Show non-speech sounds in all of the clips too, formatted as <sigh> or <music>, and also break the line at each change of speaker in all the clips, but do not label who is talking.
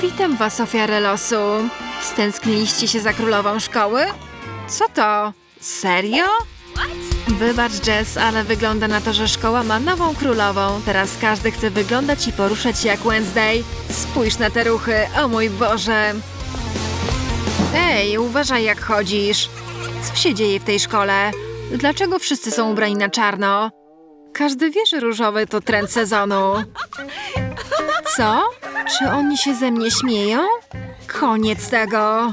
Witam was, ofiary losu. Stęskniliście się za królową szkoły? Co to? Serio? Wybacz, Jess, ale wygląda na to, że szkoła ma nową królową. Teraz każdy chce wyglądać i poruszać się jak Wednesday. Spójrz na te ruchy, o mój Boże. Ej, uważaj jak chodzisz. Co się dzieje w tej szkole? Dlaczego wszyscy są ubrani na czarno? Każdy wie, że różowy to trend sezonu. Co? Czy oni się ze mnie śmieją? Koniec tego.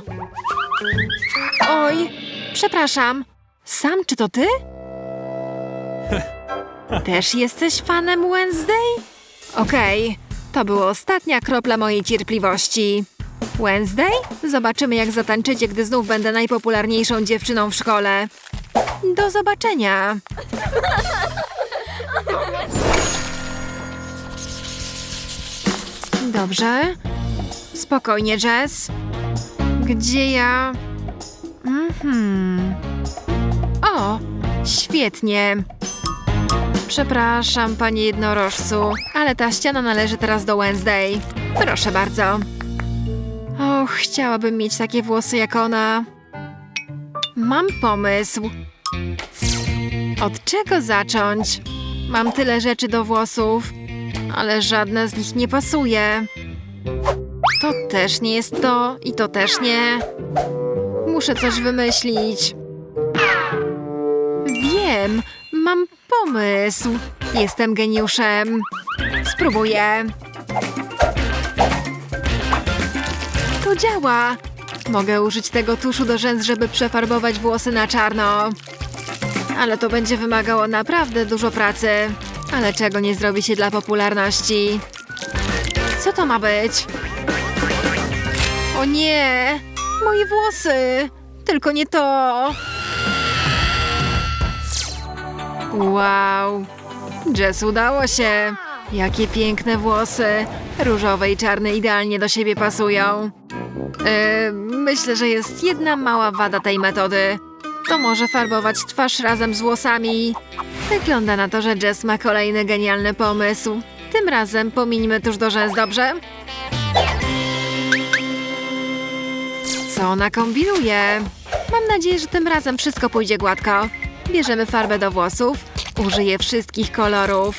Oj, przepraszam. Sam, czy to ty? <laughs> Też jesteś fanem Wednesday? Okej, to była ostatnia kropla mojej cierpliwości. Wednesday? Zobaczymy, jak zatańczycie, gdy znów będę najpopularniejszą dziewczyną w szkole. Do zobaczenia. <laughs> Dobrze. Spokojnie, Jess. Gdzie ja... Mhm. O, świetnie. Przepraszam, panie jednorożcu, ale ta ściana należy teraz do Wednesday. Proszę bardzo. Och, chciałabym mieć takie włosy jak ona. Mam pomysł. Od czego zacząć? Mam tyle rzeczy do włosów, ale żadne z nich nie pasuje. To też nie jest to i to też nie. Muszę coś wymyślić. Wiem, mam pomysł. Jestem geniuszem. Spróbuję. To działa. Mogę użyć tego tuszu do rzęs, żeby przefarbować włosy na czarno. Ale to będzie wymagało naprawdę dużo pracy. Ale czego nie zrobi się dla popularności? Co to ma być? O nie! Moje włosy! Tylko nie to! Wow! Jess udało się! Jakie piękne włosy! Różowe i czarne idealnie do siebie pasują. Yy, myślę, że jest jedna mała wada tej metody. To może farbować twarz razem z włosami. Wygląda na to, że Jess ma kolejny genialny pomysł. Tym razem pomińmy tuż do rzęs, dobrze? Co ona kombinuje? Mam nadzieję, że tym razem wszystko pójdzie gładko. Bierzemy farbę do włosów. Użyję wszystkich kolorów.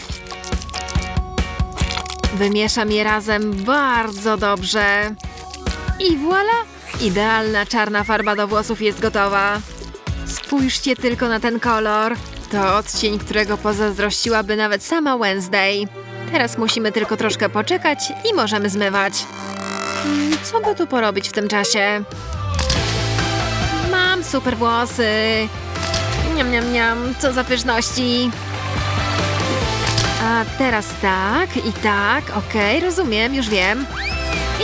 Wymieszam je razem bardzo dobrze. I voilà! Idealna czarna farba do włosów jest gotowa. Spójrzcie tylko na ten kolor. To odcień, którego pozazdrościłaby nawet sama Wednesday. Teraz musimy tylko troszkę poczekać i możemy zmywać. Mm, Co by tu porobić w tym czasie? Mam super włosy. Niam, niam, co za pyszności. A teraz tak i tak, okej, rozumiem, już wiem.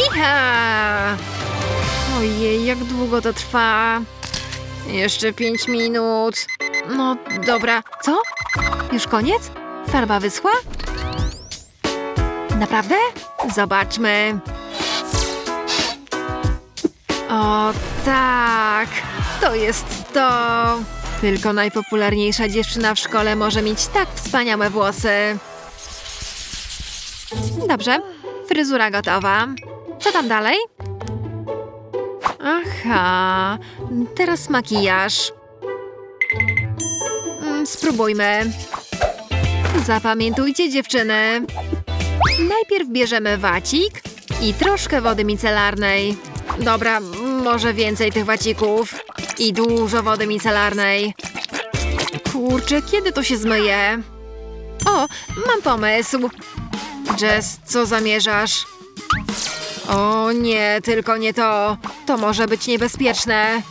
Iha! Ojej, jak długo to trwa? Jeszcze pięć minut. No dobra, co? Już koniec? Farba wyschła? Naprawdę? Zobaczmy. O tak, to jest to. Tylko najpopularniejsza dziewczyna w szkole może mieć tak wspaniałe włosy. Dobrze, fryzura gotowa. Co tam dalej? Aha, teraz makijaż. Spróbujmy. Zapamiętujcie dziewczyny. Najpierw bierzemy wacik i troszkę wody micelarnej. Dobra, może więcej tych wacików. I dużo wody micelarnej. Kurczę, kiedy to się zmyje? O, mam pomysł. Jess, co zamierzasz? O nie, tylko nie to. To może być niebezpieczne.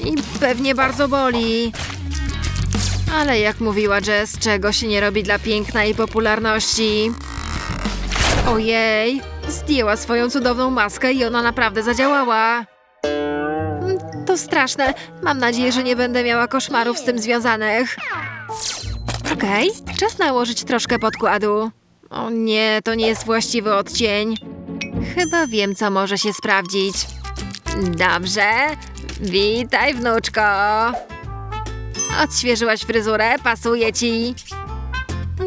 I pewnie bardzo boli. Ale jak mówiła Jess, czego się nie robi dla piękna i popularności. Ojej, zdjęła swoją cudowną maskę i ona naprawdę zadziałała. Mm, To straszne. Mam nadzieję, że nie będę miała koszmarów z tym związanych. Okej, czas nałożyć troszkę podkładu. O nie, to nie jest właściwy odcień. Chyba wiem, co może się sprawdzić. Dobrze. Witaj, wnuczko. Odświeżyłaś fryzurę? Pasuje ci.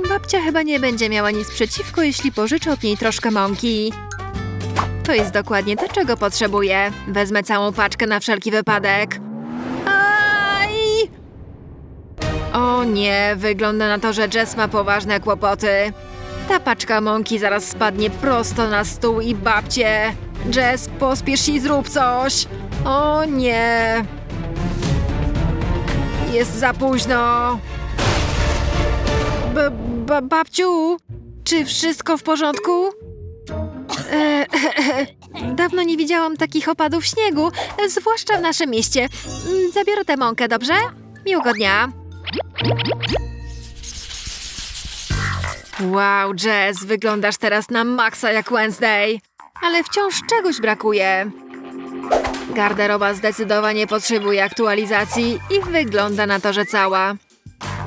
Babcia chyba nie będzie miała nic przeciwko, jeśli pożyczę od niej troszkę mąki. To jest dokładnie to, czego potrzebuję. Wezmę całą paczkę na wszelki wypadek. Aj! O nie, wygląda na to, że Jess ma poważne kłopoty. Ta paczka mąki zaraz spadnie prosto na stół i babcie. Jess, pospiesz i zrób coś. O nie. Jest za późno. B ba babciu, czy wszystko w porządku? E, <laughs> dawno nie widziałam takich opadów śniegu, zwłaszcza w naszym mieście. Mm, Zabiorę tę mąkę, dobrze? Miłego dnia. Wow, Jess, wyglądasz teraz na maksa jak Wednesday. Ale wciąż czegoś brakuje. Garderoba zdecydowanie potrzebuje aktualizacji i wygląda na to, że cała.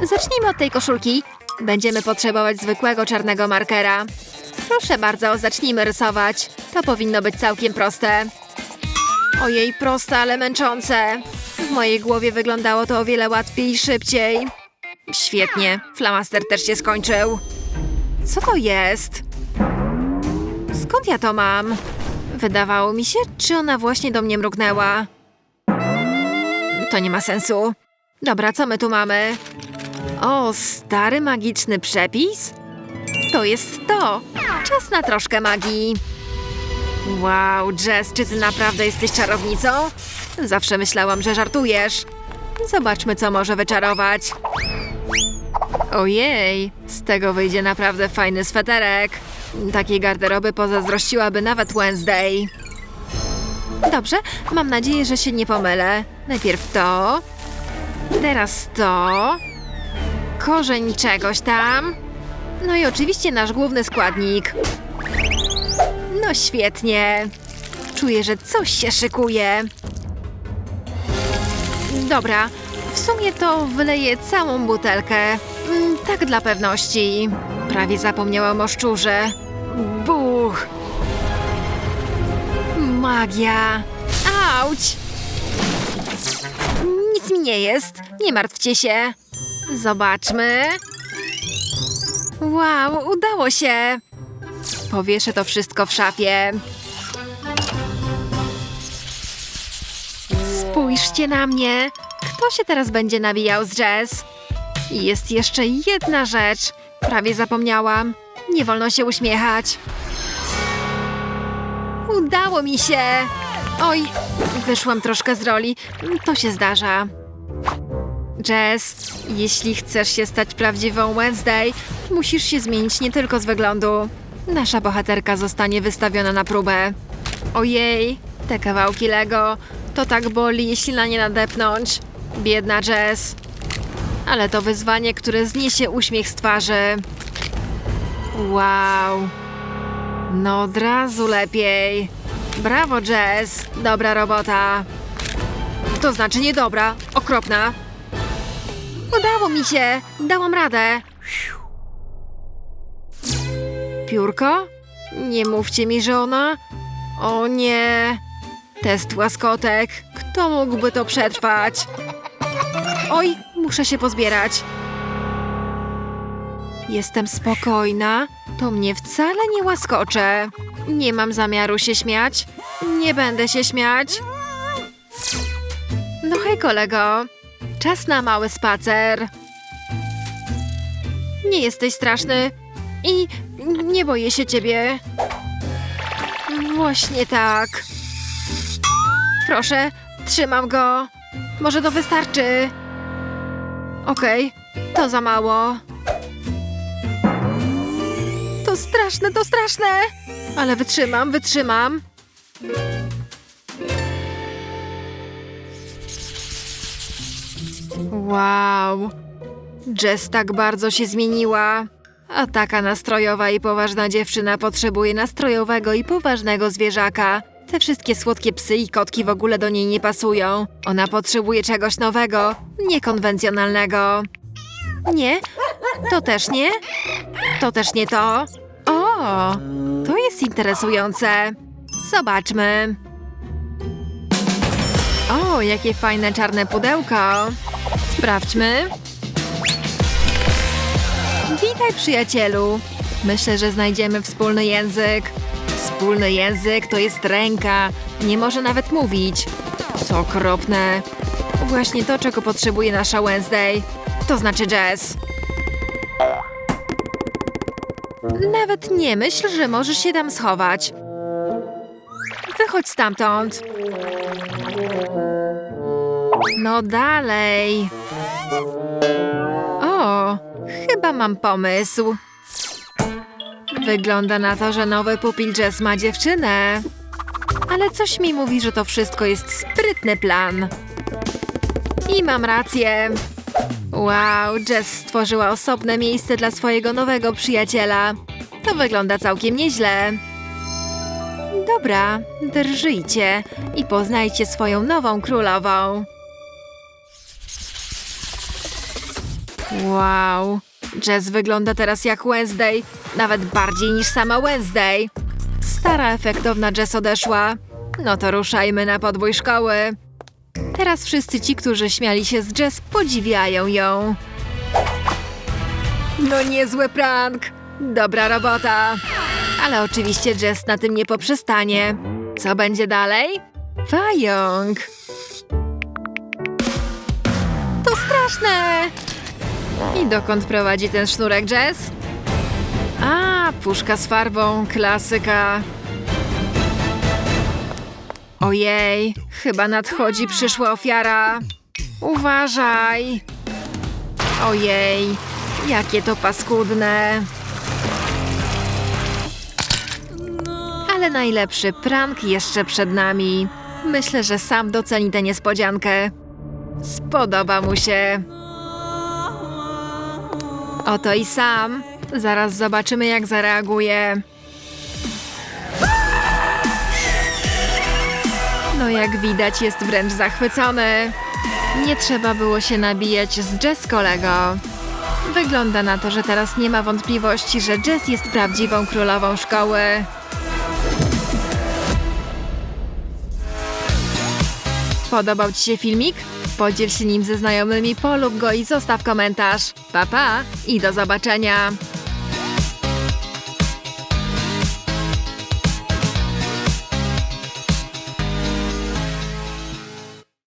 Zacznijmy od tej koszulki. Będziemy potrzebować zwykłego czarnego markera. Proszę bardzo, zacznijmy rysować. To powinno być całkiem proste. Ojej, proste, ale męczące. W mojej głowie wyglądało to o wiele łatwiej i szybciej. Świetnie, flamaster też się skończył. Co to jest? Skąd ja to mam? Wydawało mi się, czy ona właśnie do mnie mrugnęła. To nie ma sensu. Dobra, co my tu mamy? O, stary magiczny przepis? To jest to. Czas na troszkę magii. Wow, Jess, czy ty naprawdę jesteś czarownicą? Zawsze myślałam, że żartujesz. Zobaczmy, co może wyczarować. Ojej, z tego wyjdzie naprawdę fajny sweterek. Takiej garderoby pozazdrościłaby nawet Wednesday. Dobrze, mam nadzieję, że się nie pomylę. Najpierw to, teraz to, korzeń czegoś tam. No i oczywiście nasz główny składnik. No świetnie. Czuję, że coś się szykuje. Dobra, w sumie to wyleję całą butelkę. Mm, Tak dla pewności. Prawie zapomniałam o szczurze. Buch! Magia! Auć! Nic mi nie jest. Nie martwcie się. Zobaczmy. Wow, udało się. Powieszę to wszystko w szafie. Spójrzcie na mnie. Kto się teraz będzie nabijał z jazz? Jest jeszcze jedna rzecz. Prawie zapomniałam. Nie wolno się uśmiechać. Udało mi się! Oj, wyszłam troszkę z roli. To się zdarza. Jess, jeśli chcesz się stać prawdziwą Wednesday, musisz się zmienić nie tylko z wyglądu. Nasza bohaterka zostanie wystawiona na próbę. Ojej, te kawałki Lego, to tak boli, jeśli na nie nadepnąć. Biedna Jess. Ale to wyzwanie, które zniesie uśmiech z twarzy. Wow. No od razu lepiej. Brawo, Jess. Dobra robota. To znaczy niedobra, okropna. Udało mi się. Dałam radę. Piórko? Nie mówcie mi, że ona... O nie. Test łaskotek. Kto mógłby to przetrwać? Oj, muszę się pozbierać. Jestem spokojna. To mnie wcale nie łaskocze. Nie mam zamiaru się śmiać. Nie będę się śmiać. No hej, kolego. Czas na mały spacer. Nie jesteś straszny i nie boję się ciebie. Właśnie tak. Proszę, trzymam go. Może to wystarczy. Okej, to za mało. To straszne, to straszne! Ale wytrzymam, wytrzymam. Wow. Jess tak bardzo się zmieniła. A taka nastrojowa i poważna dziewczyna potrzebuje nastrojowego i poważnego zwierzaka. Te wszystkie słodkie psy i kotki w ogóle do niej nie pasują. Ona potrzebuje czegoś nowego, niekonwencjonalnego. Nie? To też nie? To też nie to? O, to jest interesujące. Zobaczmy. O, jakie fajne czarne pudełko. Sprawdźmy. Witaj, przyjacielu. Myślę, że znajdziemy wspólny język. Wspólny język to jest ręka. Nie może nawet mówić. To okropne. Właśnie to, czego potrzebuje nasza Wednesday. To znaczy Jess. Nawet nie myśl, że możesz się tam schować. Wychodź stamtąd. No dalej. O, chyba mam pomysł. Wygląda na to, że nowy pupil Jess ma dziewczynę. Ale coś mi mówi, że to wszystko jest sprytny plan. I mam rację. Wow, Jess stworzyła osobne miejsce dla swojego nowego przyjaciela. To wygląda całkiem nieźle. Dobra, drżyjcie i poznajcie swoją nową królową. Wow, Jess wygląda teraz jak Wednesday, nawet bardziej niż sama Wednesday. Stara, efektowna Jess odeszła. No to ruszajmy na podwój szkoły. Teraz wszyscy ci, którzy śmiali się z Jess, podziwiają ją. No niezły prank. Dobra robota. Ale oczywiście Jess na tym nie poprzestanie. Co będzie dalej? Pająk. To straszne. I dokąd prowadzi ten sznurek Jess? A, puszka z farbą, klasyka. Ojej, chyba nadchodzi przyszła ofiara. Uważaj. Ojej, jakie to paskudne. Ale najlepszy prank jeszcze przed nami. Myślę, że sam doceni tę niespodziankę. Spodoba mu się. Oto i sam. Zaraz zobaczymy, jak zareaguje. No jak widać, jest wręcz zachwycony. Nie trzeba było się nabijać z Jess kolego. Wygląda na to, że teraz nie ma wątpliwości, że Jess jest prawdziwą królową szkoły. Podobał Ci się filmik? Podziel się nim ze znajomymi, polub go i zostaw komentarz. Pa, pa i do zobaczenia!